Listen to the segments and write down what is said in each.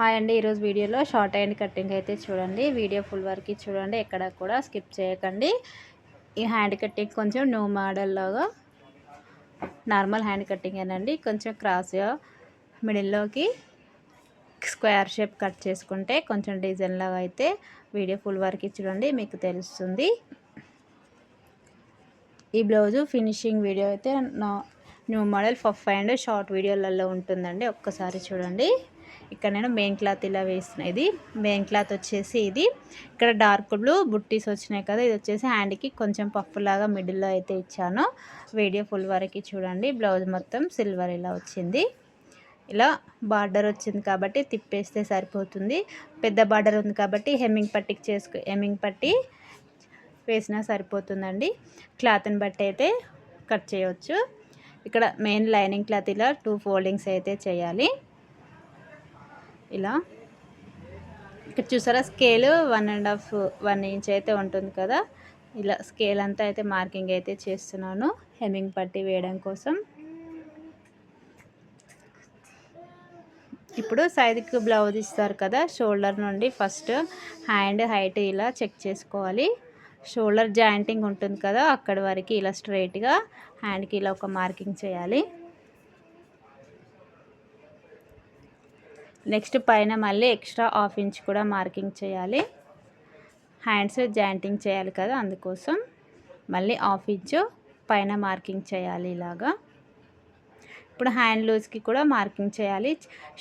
Hi అండి ఈరోజు వీడియోలో షార్ట్ హ్యాండ్ కటింగ్ అయితే చూడండి. వీడియో ఫుల్ వరకు చూడండి ఎక్కడ కూడా స్కిప్ చేయకండి. ఈ హ్యాండ్ కటింగ్ కొంచెం న్యూ మోడల్లాగా నార్మల్ హ్యాండ్ కటింగ్ అండి కొంచెం క్రాస్గా మిడిల్లోకి స్క్వేర్ షేప్ కట్ చేసుకుంటే కొంచెం డిజైన్ లాగా అయితే వీడియో ఫుల్ వరకు చూడండి మీకు తెలుస్తుంది. ఈ బ్లౌజు ఫినిషింగ్ వీడియో అయితే నా new model puff and short వీడియోలలో ఉంటుందండి ఒక్కసారి చూడండి. ఇక్కడ నేను మెయిన్ క్లాత్ ఇలా వేసిన ఇది మెయిన్ క్లాత్ వచ్చేసి ఇది. ఇక్కడ డార్క్ బ్లూ బుట్టీస్ వచ్చినాయి కదా ఇది వచ్చేసి హ్యాండ్కి కొంచెం పఫ్లాగా మిడిల్లో అయితే ఇచ్చాను. వీడియో ఫుల్ వరకు చూడండి. బ్లౌజ్ మొత్తం సిల్వర్ ఇలా వచ్చింది. ఇలా బార్డర్ వచ్చింది కాబట్టి తిప్పేస్తే సరిపోతుంది. పెద్ద బార్డర్ ఉంది కాబట్టి హెమ్మింగ్ పట్టికి చేసుకు హెమ్మింగ్ పట్టి వేసినా సరిపోతుందండి. క్లాత్ని బట్టి అయితే కట్ చేయవచ్చు ఇక్కడ మెయిన్ లైనింగ్ క్లాత్ ఇలా టూ ఫోల్డింగ్స్ అయితే చేయాలి. ఇలా. ఇక్కడ చూసారా? Scale one and half one inch అయితే ఉంటుంది కదా? ఇలా స్కేల్ అంతా అయితే మార్కింగ్ అయితే చేస్తున్నాను. హెమ్మింగ్ పట్టి వేయడం కోసం. ఇప్పుడు సైడ్కి బ్లౌజ్ ఇస్తారు కదా? షోల్డర్ నుండి ఫస్ట్ హ్యాండ్ హైట్ ఇలా చెక్ చేసుకోవాలి. షోల్డర్ జాయింటింగ్ ఉంటుంది కదా? అక్కడి వరకు ఇలా స్ట్రైట్గా హ్యాండ్కి ఇలా ఒక మార్కింగ్ చేయాలి. నెక్స్ట్ పైన మళ్ళీ ఎక్స్ట్రా హాఫ్ ఇంచ్ కూడా మార్కింగ్ చేయాలి. హ్యాండ్స్ జాయింటింగ్ చేయాలి కదా అందుకోసం. మళ్ళీ హాఫ్ ఇంచు పైన మార్కింగ్ చేయాలి ఇలాగా. ఇప్పుడు హ్యాండ్ లూజ్కి కూడా మార్కింగ్ చేయాలి.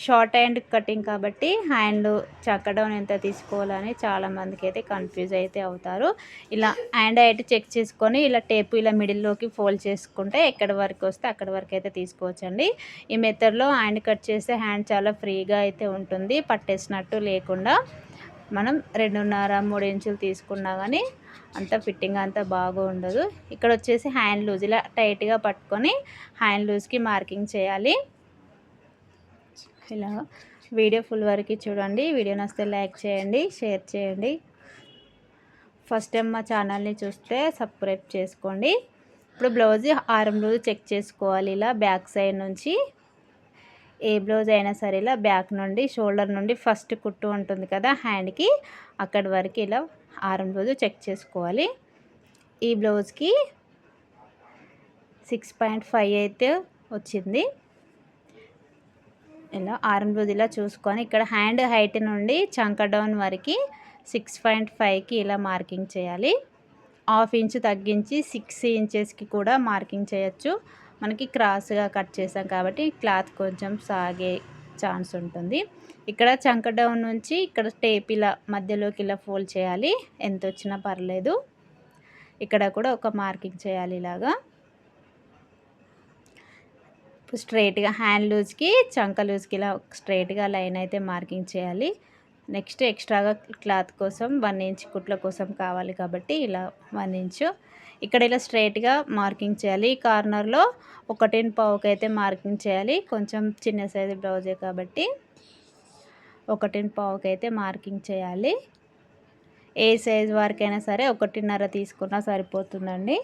షార్ట్ హ్యాండ్ కటింగ్ కాబట్టి హ్యాండ్ చక్కడం ఎంత తీసుకోవాలని చాలామందికి అయితే కన్ఫ్యూజ్ అయితే అవుతారు. ఇలా హ్యాండ్ అయితే చెక్ చేసుకొని ఇలా టేపు ఇలా మిడిల్లోకి ఫోల్డ్ చేసుకుంటే ఎక్కడి వరకు వస్తే అక్కడి వరకు అయితే తీసుకోవచ్చండి. ఈ మెథడ్లో హ్యాండ్ కట్ చేస్తే హ్యాండ్ చాలా ఫ్రీగా అయితే ఉంటుంది. పట్టేసినట్టు లేకుండా మనం రెండున్నర మూడు ఇంచులు తీసుకున్నా కానీ అంత ఫిట్టింగ్ అంత బాగా ఉండదు. ఇక్కడ వచ్చేసి హ్యాండ్ లూజ్ ఇలా టైట్గా పట్టుకొని హ్యాండ్ లూజ్కి మార్కింగ్ చేయాలి. ఇలా వీడియో ఫుల్ వరకు చూడండి. వీడియో నచ్చితే లైక్ చేయండి షేర్ చేయండి. ఫస్ట్ టైం మా ఛానల్ని చూస్తే సబ్స్క్రైబ్ చేసుకోండి. ఇప్పుడు బ్లౌజ్ ఆరం రోజు చెక్ చేసుకోవాలి. ఇలా బ్యాక్ సైడ్ నుంచి ఏ బ్లౌజ్ అయినా సరే ఇలా బ్యాక్ నుండి షోల్డర్ నుండి ఫస్ట్ కుట్టు ఉంటుంది కదా హ్యాండ్కి అక్కడి వరకు ఇలా ఆరం బ్లౌజ్ చెక్ చేసుకోవాలి. ఈ బ్లౌజ్కి సిక్స్ పాయింట్ ఫైవ్ అయితే వచ్చింది. ఇలా ఆరం బ్లౌజ్ ఇలా చూసుకొని ఇక్కడ హ్యాండ్ హైట్ నుండి చంక డౌన్ వరకు సిక్స్ పాయింట్ ఫైవ్కి ఇలా మార్కింగ్ చేయాలి. హాఫ్ ఇంచ్ తగ్గించి సిక్స్ ఇంచెస్కి కూడా మార్కింగ్ చేయొచ్చు. మనకి క్రాస్గా కట్ చేసాం కాబట్టి క్లాత్ కొంచెం సాగే ఛాన్స్ ఉంటుంది. ఇక్కడ చంక డౌన్ నుంచి ఇక్కడ టేప్ ఇలా మధ్యలోకి ఇలా ఫోల్డ్ చేయాలి. ఎంత వచ్చినా పర్లేదు. ఇక్కడ కూడా ఒక మార్కింగ్ చేయాలి ఇలాగా. ఇప్పుడు స్ట్రైట్గా హ్యాండ్ లూజ్కి చంక లూజ్కి ఇలా స్ట్రైట్గా లైన్ అయితే మార్కింగ్ చేయాలి. నెక్స్ట్ ఎక్స్ట్రాగా క్లాత్ కోసం వన్ ఇంచ్ కుట్ల కోసం కావాలి కాబట్టి ఇలా వన్ ఇంచు. ఇక్కడ ఇలా స్ట్రైట్గా మార్కింగ్ చేయాలి. ఈ కార్నర్లో ఒకటిన్ పావుకి అయితే మార్కింగ్ చేయాలి. కొంచెం చిన్న సైజు బ్లౌజే కాబట్టి ఒకటిన్ పావుకి అయితే మార్కింగ్ చేయాలి. ఏ సైజ్ వరకైనా సరే ఒకటిన్నర తీసుకున్నా సరిపోతుందండి.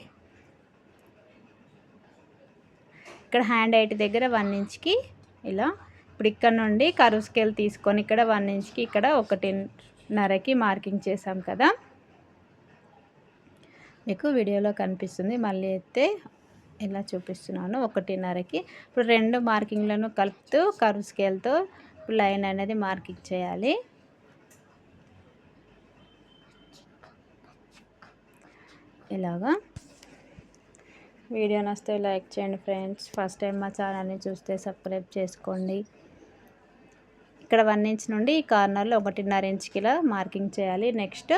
ఇక్కడ హ్యాండ్ హైట్ దగ్గర వన్ ఇంచ్కి ఇలా ఇప్పుడు ఇక్కడ నుండి కరువు స్కేల్ తీసుకొని ఇక్కడ వన్ ఇంచ్కి ఇక్కడ ఒకటిన్నరకి మార్కింగ్ చేసాం కదా. మీకు వీడియోలో కనిపిస్తుంది. మళ్ళీ అయితే ఇలా చూపిస్తున్నాను. ఒకటిన్నరకి ఇప్పుడు రెండు మార్కింగ్లను కలుపుతూ కరువు స్కేల్తో లైన్ అనేది మార్కింగ్ చేయాలి. ఇలాగా. వీడియో నస్తే లైక్ చేయండి ఫ్రెండ్స్. ఫస్ట్ టైం మా ఛానల్ని చూస్తే సబ్స్క్రైబ్ చేసుకోండి. ఇక్కడ వన్ ఇంచ్ నుండి ఈ కార్నర్లో ఒకటిన్నర ఇంచ్కి ఇలా మార్కింగ్ చేయాలి. నెక్స్ట్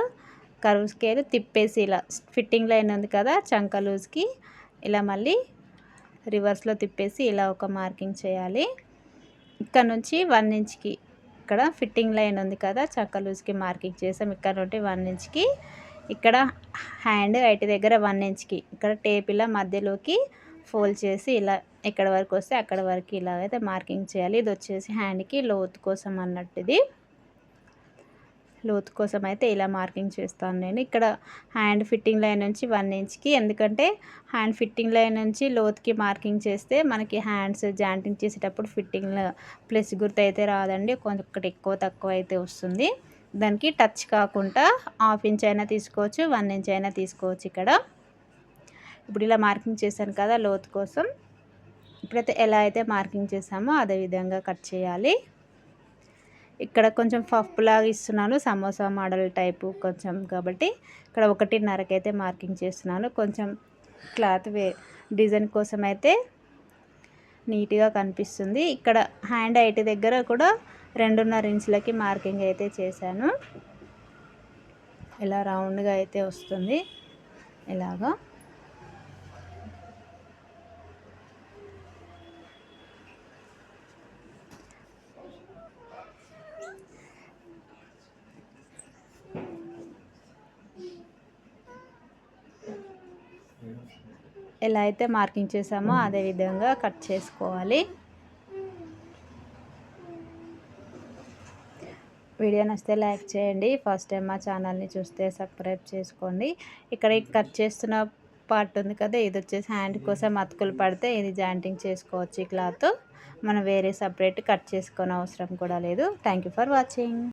కరువు స్కేల్ తిప్పేసి ఇలా ఫిట్టింగ్ లైన్ ఉంది కదా చంక లూజ్కి ఇలా మళ్ళీ రివర్స్లో తిప్పేసి ఇలా ఒక మార్కింగ్ చేయాలి. ఇక్కడ నుంచి వన్ ఇంచ్కి ఇక్కడ ఫిట్టింగ్ లైన్ ఉంది కదా చంక లూజ్కి మార్కింగ్ చేసాం. ఇక్కడ నుండి వన్ ఇంచ్కి ఇక్కడ హ్యాండ్ ఐటి దగ్గర వన్ ఇంచ్కి ఇక్కడ టేప్ ఇలా మధ్యలోకి ఫోల్డ్ చేసి ఇలా ఎక్కడ వరకు వస్తే అక్కడ వరకు ఇలాగైతే మార్కింగ్ చేయాలి. ఇది వచ్చేసి హ్యాండ్కి లోతు కోసం అన్నట్టు ఇది. లోతు కోసం అయితే ఇలా మార్కింగ్ చేస్తాను నేను. ఇక్కడ హ్యాండ్ ఫిట్టింగ్ లైన్ నుంచి వన్ ఇంచ్కి ఎందుకంటే హ్యాండ్ ఫిట్టింగ్ లైన్ నుంచి లోతుకి మార్కింగ్ చేస్తే మనకి హ్యాండ్స్ జాయింటింగ్ చేసేటప్పుడు ఫిట్టింగ్ ప్లస్ గుర్తు అయితే రాదండి. ఒకటి ఎక్కువ తక్కువ అయితే వస్తుంది. దానికి టచ్ కాకుండా హాఫ్ ఇంచ్ అయినా తీసుకోవచ్చు వన్ ఇంచ్ అయినా తీసుకోవచ్చు ఇక్కడ. ఇప్పుడు ఇలా మార్కింగ్ చేశాను కదా లోతు కోసం. ఇప్పుడైతే ఎలా అయితే మార్కింగ్ చేసామో అదే విధంగా కట్ చేయాలి. ఇక్కడ కొంచెం పఫ్లాగా ఇస్తున్నాను సమోసా మోడల్ టైపు కొంచెం కాబట్టి ఇక్కడ ఒకటిన్నరకైతే మార్కింగ్ చేస్తున్నాను. కొంచెం క్లాత్ వే డిజైన్ కోసం అయితే నీట్గా కనిపిస్తుంది. ఇక్కడ హ్యాండ్ హైట్ దగ్గర కూడా రెండున్నర ఇంచులకి మార్కింగ్ అయితే చేశాను. ఇలా రౌండ్గా అయితే వస్తుంది. ఇలాగా. ఎలా అయితే మార్కింగ్ చేసామో అదే విధంగా కట్ చేసుకోవాలి. వీడియో నచ్చితే లైక్ చేయండి. ఫస్ట్ టైం మా ఛానల్ని చూస్తే సబ్స్క్రైబ్ చేసుకోండి. ఇక్కడ కట్ చేస్తున్న పార్ట్ ఉంది కదా ఇది వచ్చేసి హ్యాండ్ కోసం అతుకులు పడితే ఇది జాయింటింగ్ చేసుకోవచ్చు ఈ క్లాత్. మనం వేరే సపరేట్ కట్ చేసుకోని అవసరం కూడా లేదు. Thank for watching.